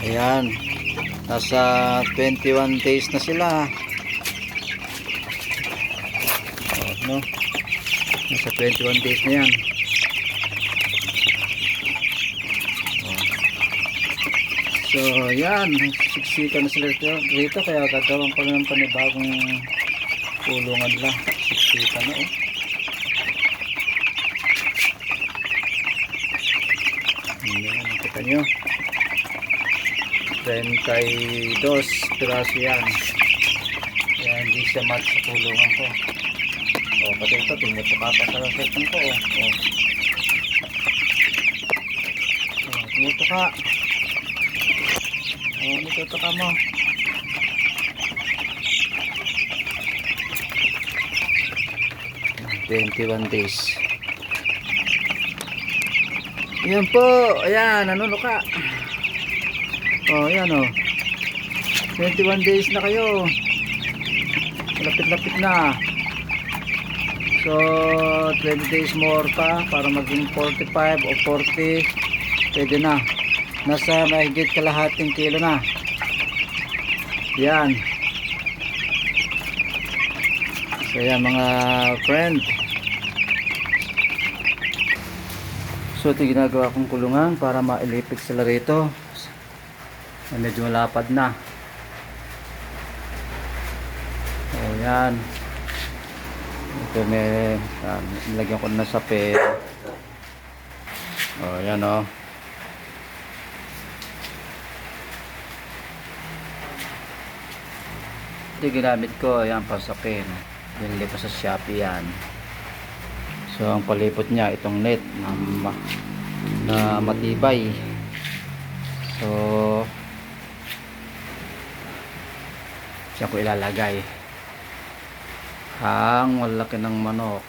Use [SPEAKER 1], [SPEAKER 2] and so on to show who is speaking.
[SPEAKER 1] Ayan. Nasa 21 days na sila. Oh, no? Nasa 21 days na yan. Oh. So, yan. Siksika na sila rito, kaya gagawin ko ng panibagong kulungan lang. Siksika na, oh. Ayan, nakita nyo. 32 piraso yan. Yan, di siya match sa kulungan ko. O, pati ito, pa sa section ko. O, o. O, tumuto ka. O, tumuto ka mo. Twenty-one days. Yan po. Ayan, nanuno ka. Oh, ayan oh. 21 days na kayo. Lapit-lapit na. So, 20 days more pa para maging 45 o 40. Pwede na. Nasa mahigit kalahating kilo na. Yan. So, yan mga friend. So, ito yung ginagawa kong kulungan para mailipit sila rito. Na medyo malapad na. O, yan. Ito may, yan, nilagyan ko na sa pe. O, yan o. Ito yung ginamit ko, yan, pasapin. Binili ko sa Shopee yan. So, ang palipot niya, itong net na, na matibay. So, siya ko ilalagay. Ang malaki ng manok.